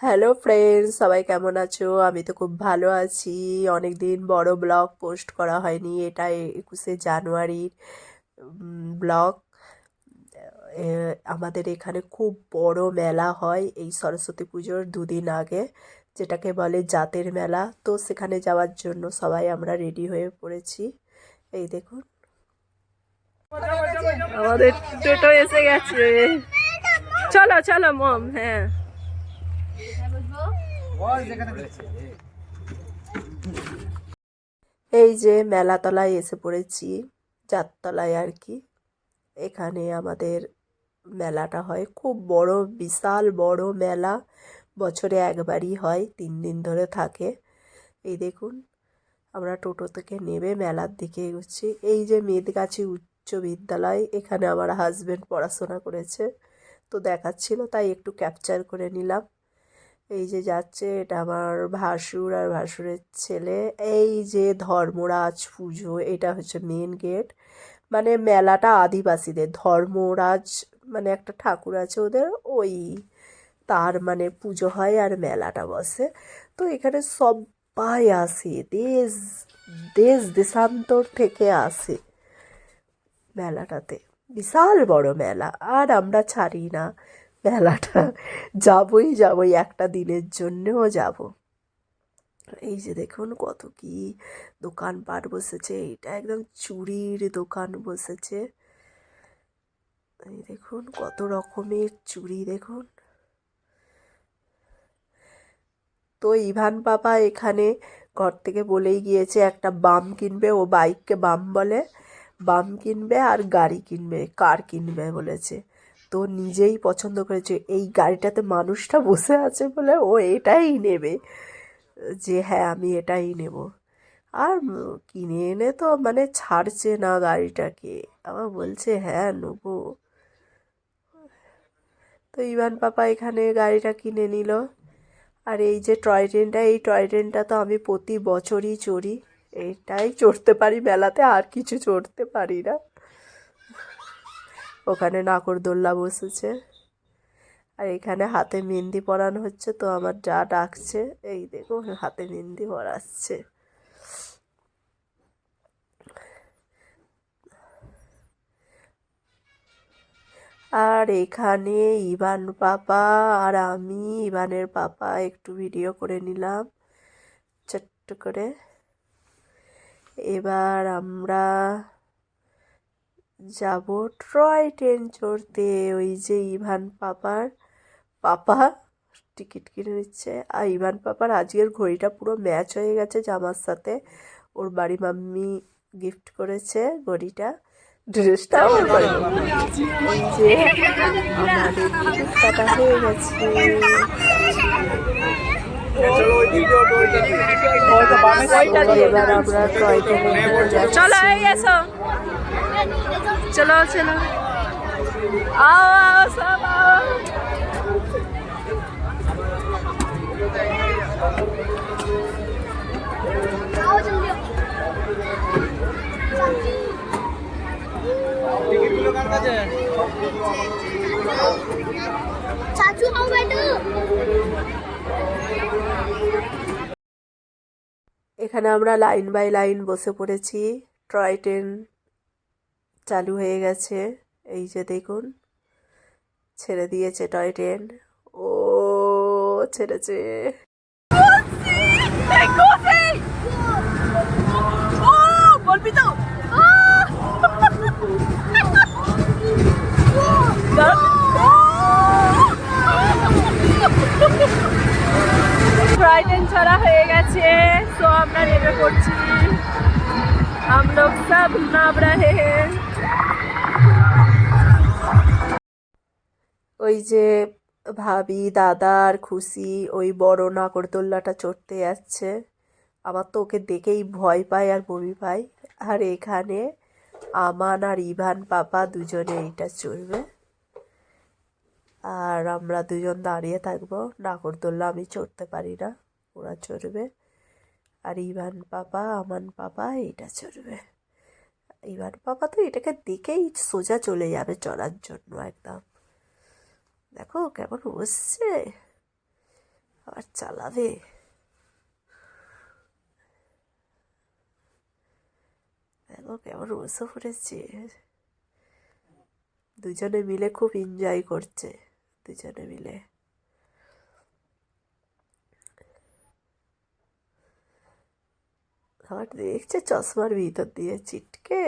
Hello friends সবাই কেমন আছো? আমি তো খুব ভালো আছি। অনেক দিন বড় ব্লগ পোস্ট করা হয়নি। এটা একুশে জানুয়ারির ব্লগ। আমাদের এখানে খুব বড় মেলা হয় এই সরস্বতী পুজোর দুদিন আগে, যেটাকে বলে জাতের মেলা। তো সেখানে যাওয়ার জন্য সবাই আমরা রেডি হয়ে পড়েছি। এই দেখুন। আমাদের টোটো এসে গেছে। চলো চলো, মম হ্যাঁ। এই যে মেলাতলায় এসে পড়েছি, চারতলায় আর কি। এখানে আমাদের মেলাটা হয়। খুব বড়, বিশাল বড় মেলা। বছরে একবারই হয়, তিন দিন ধরে থাকে। এই দেখুন, আমরা টোটো থেকে নেবে মেলার দিকে এগোচ্ছি। এই যে মেদগাছি উচ্চ বিদ্যালয়, এখানে আমার হাজবেন্ড পড়াশোনা করেছে। তো দেখাচ্ছিল, তাই একটু ক্যাপচার করে নিলাম। এই যে যাচ্ছে, এটা আমার ভাসুর আর ভাসুরের ছেলে। এই যে ধর্মরাজ পুজো, এটা হচ্ছে মেন গেট মানে মেলাটা আদিবাসীদের, ধর্মরাজ মানে একটা ঠাকুর আছে ওদের, ওই তার মানে পুজো হয় আর মেলাটা বসে। তো এখানে সবাই আসে, দেশ দেশ দেশান্তর থেকে আসে মেলাটাতে। বিশাল বড় মেলা, আর আমরা ছাড়ি না মেলাটা যাবই যাবই। একটা দিনের জন্যও যাব। এই যে দেখুন কত কি দোকানপাট বসেছে। এটা একদম চুড়ির দোকান বসেছে। এই দেখুন কত রকমের চুড়ি দেখুন। তো ইভান বাবা এখানে ঘর থেকে বলেই গিয়েছে, একটা বাম কিনবে, ও বাইককে বাম বলে। বাম কিনবে আর গাড়ি কিনবে, কার কিনবে বলেছে। তো নিজেই পছন্দ করেছে। এই গাড়িটাতে মানুষটা বসে আছে বলে ও এটাই নেবে যে হ্যাঁ আমি এটাই নেব। আর কিনে এনে তো মানে ছাড়ছে না গাড়িটাকে। আবার বলছে হ্যাঁ নেব। তো ইভান পাপা এখানে গাড়িটা কিনে নিল। আর এই যে টয় ট্রেনটা, এই টয় ট্রেনটা তো আমি প্রতি বছরই চড়ি। এটাই চড়তে পারি, মেলাতে আর কিছু চড়তে পারি না। ওখানে নাকরদোল্লা বসেছে। আর এখানে হাতে মেহেন্দি পরানো হচ্ছে, তো আমার যা ডাকছে, এই দেখো, হাতে মেহেন্দি পরাচ্ছে। আর এখানে ইভান পাপা আর আমি, ইভানের পাপা, একটু ভিডিও করে নিলাম, ছোট্ট করে। এবার আমরা যাব টয় ট্রেন চড়তে ওই যে ইভান পাপার পাপা টিকিট কিনে নিচ্ছে। আর ইভান পাপার আজকের ঘড়িটা পুরো ম্যাচ হয়ে গেছে জামার সাথে। ওর বাড়ি মাম্মি গিফট করেছে ঘড়িটা। ড্রেসটা ওর বাড়ি এই যে আমাদের টিকিট কাটা হয়ে গেছে। এবার আমরা টয় ট্রেনে চলো এই এসো। চলো চলো आओ आओ सब आओ চাচু হাউ বেটু এখানে আমরা লাইন বাই লাইন বসে পড়েছি টয় ট্রেন চালু হয়ে গেছে এই যে দেখুন ছেড়ে দিয়েছে টয় ট্রেন ও ছেড়েছে বলবি তো ট্রাইডেন ছড়া হয়ে গেছে তো আমরা নেমে পড়ছি हम लोग सब नाम रहे हैं ওই যে ভাবি, দাদা আর খুশি, ওই বড় নাগরদোল্লাটা চড়তে যাচ্ছে। আমার তো ওকে দেখেই ভয় পায় আর বমি পায়। আর এখানে আমান আর ইভান পাপা দুজনে এইটা চড়বে। আর আমরা দুজন দাঁড়িয়ে থাকব। নাগরদোল্লা আমি চড়তে পারি না, ওরা চড়বে। আর ইভান পাপা, আমান পাপা এইটা চড়বে। ইভান পাপা তো এটাকে দেখেই সোজা চলে যাবে চড়ার জন্য একদম। দেখো কেমন বসছে আবার চালাবে। দেখো কেমন বসে পড়েছে দুজনে মিলে খুব এনজয় করছে, দুজনে মিলে। আবার দেখছে চশমার ভিতর দিয়ে চিটকে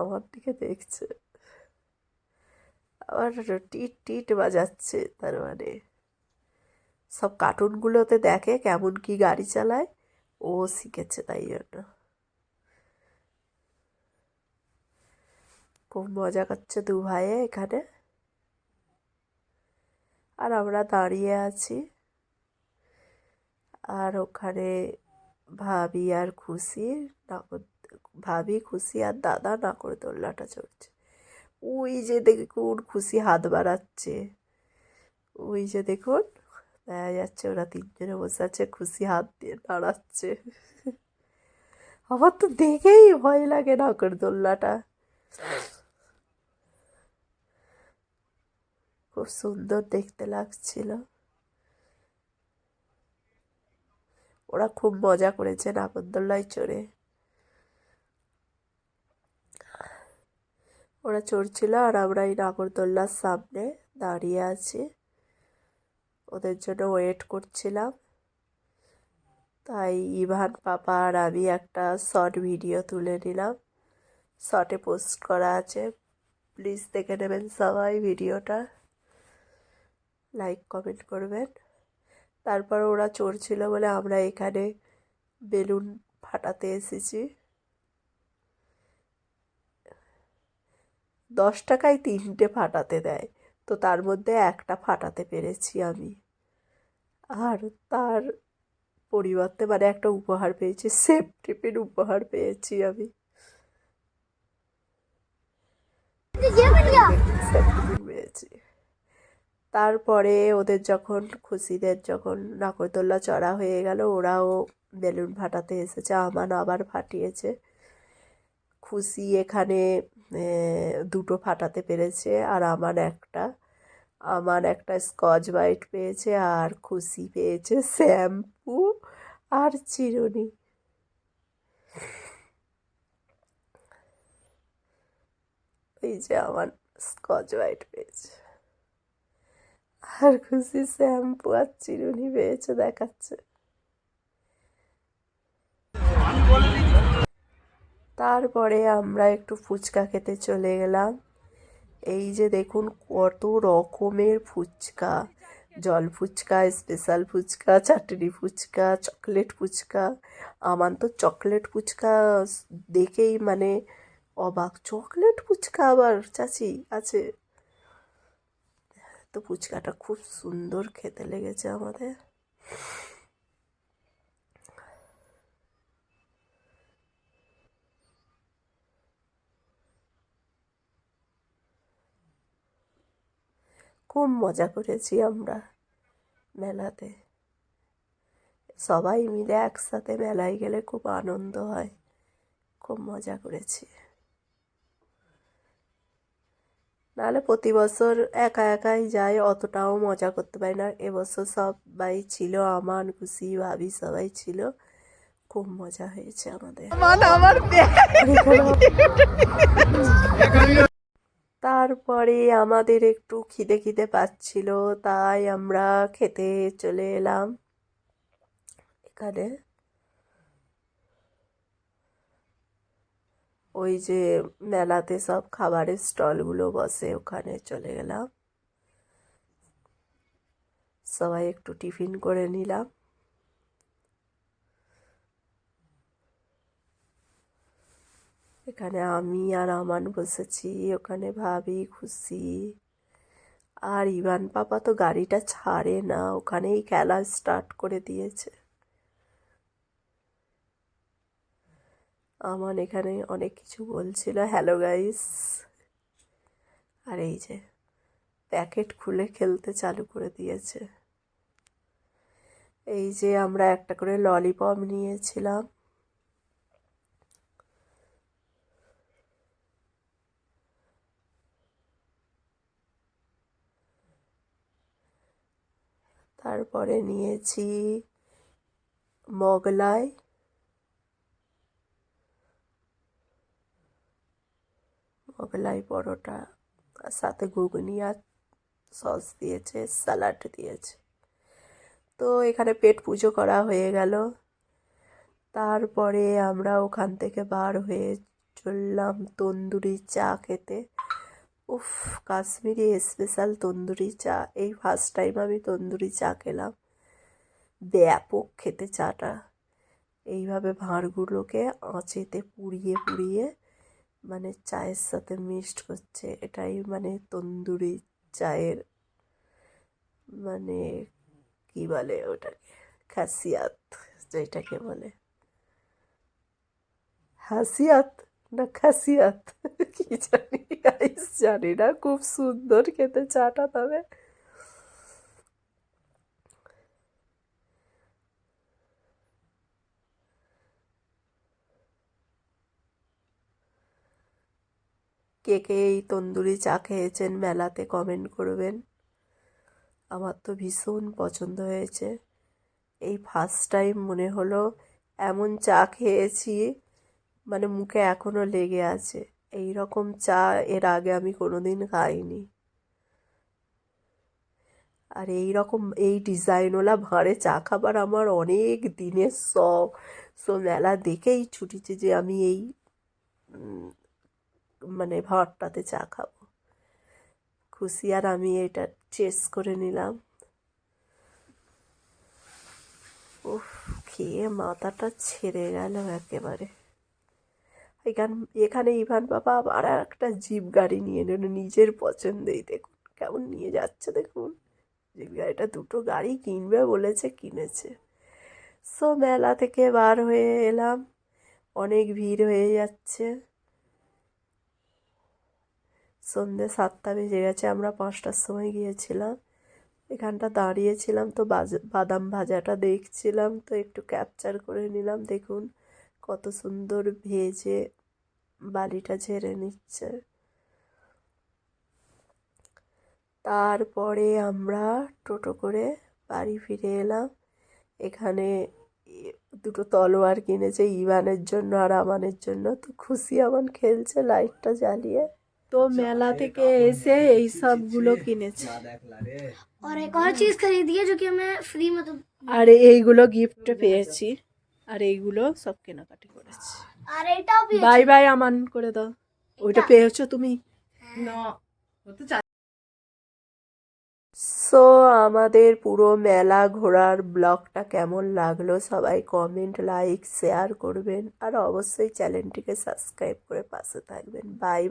আমার দিকে দেখছে। আবার টিট টিট বাজাচ্ছে, তার মানে। সব কার্টুনগুলোতে দেখে কেমন কি গাড়ি চালায়, ও শিখেছে তাই জন্য। খুব মজা করছে দু ভাইয়ে এখানে। আর আমরা দাঁড়িয়ে আছি। আর ওখানে ভাবি আর খুশি নাগর ভাবি খুশি আর দাদা নাগরদোল্লাটা চড়ছে। ওই যে দেখুন খুশি হাত বাড়াচ্ছে। ওই যে দেখুন, দেখা যাচ্ছে ওরা তিনজনে বসে আছে, খুশি হাত দিয়ে নাড়াচ্ছে। আমার তো দেখেই ভয় লাগে নাগরদোল্লাটা খুব সুন্দর দেখতে লাগছিল। ওরা খুব মজা করেছে নাগরদোল্লায় চড়ে। ওরা চড়ছিল আর আমরা এই নাগরদোল্লার সামনে দাঁড়িয়ে আছি। ওদের জন্য ওয়েট করছিলাম। তাই ইভান, পাপা আর আমি একটা শর্ট ভিডিও তুলে নিলাম। শর্টে পোস্ট করা আছে। প্লিজ দেখে নেবেন সবাই ভিডিওটা লাইক কমেন্ট করবেন। তারপর ওরা চড়ছিল বলে আমরা এখানে বেলুন ফাটাতে এসেছি। দশ টাকায় তিনটে ফাটাতে দেয়। তো তার মধ্যে একটা ফাটাতে পেরেছি আমি। আর তার পরিবর্তে মানে একটা উপহার পেয়েছি সেফ ট্রিপের উপহার পেয়েছি আমি। পেয়েছি। তারপরে ওদের যখন, খুশিদের যখন নাকরদোল্লা চড়া হয়ে গেল, ওরাও বেলুন ফাটাতে এসেছে আমান আবার ফাটিয়েছে। খুশি এখানে দুটো ফাটাতে পেরেছে আর আমার একটা। আমার একটা স্কচ ব্রাইট পেয়েছে আর খুশি পেয়েছে শ্যাম্পু আর চিরুনি। এই যে আমার স্কচ ব্রাইট পেয়েছে আর খুশি শ্যাম্পু আর চিরুনি পেয়েছে দেখাচ্ছে। তারপরে আমরা একটু ফুচকা খেতে চলে গেলাম। এই যে দেখুন কত রকমের ফুচকা। জল ফুচকা, স্পেশাল ফুচকা, চাটনি ফুচকা, চকলেট ফুচকা। আমার তো চকলেট ফুচকা দেখেই মানে অবাক। চকলেট ফুচকা আবার চাচি আছে। তো ফুচকাটা খুব সুন্দর খেতে লেগেছে আমাদের। খুব মজা করেছি আমরা মেলাতে। সবাই মিলে একসাথে মেলায় গেলে খুব আনন্দ হয় খুব মজা করেছি। নাহলে প্রতি বছর একা একাই যাই অতটাও মজা করতে পারি না। এবছর সবাই ছিল আমান খুশি ভাবি সবাই ছিল। খুব মজা হয়েছে আমাদের। তারপরে আমাদের একটু খিদে খিদে পাচ্ছিল, তাই আমরা খেতে চলে এলাম। এখানে ওই যে মেলাতে সব খাবারের স্টলগুলো বসে, ওখানে চলে গেলাম। সবাই একটু টিফিন করে নিলাম। এখানে আমি আর আমান বসেছি, ওখানে ভাবি খুশি। আর ইভান পাপা তো গাড়িটা ছাড়ে না, ওখানেই খেলা স্টার্ট করে দিয়েছে। আমান এখানে অনেক কিছু বলছিল হ্যালো গাইস আর এই যে, প্যাকেট খুলে খেলতে চালু করে দিয়েছে। এই যে আমরা একটা করে ললিপপ নিয়েছিলাম। তারপরে নিয়েছি মোগলাই মোগলাই পরোটা সাথে ঘুগনি আর সস দিয়েছে স্যালাড দিয়েছে। তো এখানে পেট পুজো করা হয়ে গেল। তারপরে আমরা ওখান থেকে বার হয়ে চললাম তন্দুরি চা খেতে। উফ, কাশ্মীরি স্পেশাল তন্দুরি চা। এই ফার্স্ট টাইম আমি তন্দুরি চা খেলাম। ব্যাপক খেতে চাটা। এইভাবে ভাঁড়গুলোকে আঁচেতে পুড়িয়ে পুড়িয়ে মানে চায়ের সাথে মিক্সড করছে। এটাই মানে তন্দুরি চায়ের মানে কি বলে ওটাকে? খাসিয়াত যেটাকে বলে। হাসিয়াত না, খাসিয়াত। কি জানি গাইস জানি না, খুব সুন্দর খেতে চাটা তবে। কে কে এই তন্দুরি চা খেয়েছেন মেলাতে কমেন্ট করবেন। আমার তো ভীষণ পছন্দ হয়েছে। এই ফার্স্ট টাইম মনে হলো এমন চা খেয়েছি। মানে মুখে এখনও লেগে আছে। এই রকম চা এর আগে আমি কোনোদিন খাইনি। আর এই রকম এই ডিজাইনওয়ালা ভাঁড়ে চা খাবার আমার অনেক দিনের শখ। সো মেলা দেখেই ছুটিছে যে আমি এই মানে ভাঁড়টাতে চা খাব। খুশি আর আমি এটা চেস করে নিলাম। উফ, খেয়ে মাথাটা ছেড়ে গেল একেবারে। এখান এখানে ইভান বাবা আবার একটা জিপ গাড়ি নিয়ে নিল নিজের পছন্দেই। দেখুন, কেমন নিয়ে যাচ্ছে, দেখুন। জিপ গাড়িটা দুটো গাড়ি কিনবে বলেছে, কিনেছে। সো, মেলা থেকে বার হয়ে এলাম। অনেক ভিড় হয়ে যাচ্ছে। সন্ধ্যে সাতটা বেজে গেছে, আমরা পাঁচটার সময় গিয়েছিলাম। এখানটা দাঁড়িয়েছিলাম তো বাদাম ভাজাটা দেখছিলাম তো, একটু ক্যাপচার করে নিলাম। দেখুন, কত সুন্দর ভেজে বালিটা ঝেড়ে নিচ্ছে। তারপরে আমরা টোটো করে বাড়ি ফিরে এলাম। এখানে দুটো তলোয়ার কিনেছে ইভানের জন্য আর আমানের জন্য। তো খুশি আমান খেলছে লাইটটা জ্বালিয়ে। তো মেলা থেকে এসে এই সবগুলো কিনেছে। আর এইগুলো গিফট পেয়েছি। আর এইগুলো সব কেনাকাটি করেছি। আর এটাও পেয়েছি। বাই বাই আমান করে দাও। ওইটা পেয়েছ তুমি? সো আমাদের পুরো মেলা ঘোরার ব্লগটা কেমন লাগল সবাই কমেন্ট লাইক শেয়ার করবেন আর অবশ্যই চ্যানেলটিকে সাবস্ক্রাইব করে পাশে থাকবেন। বাই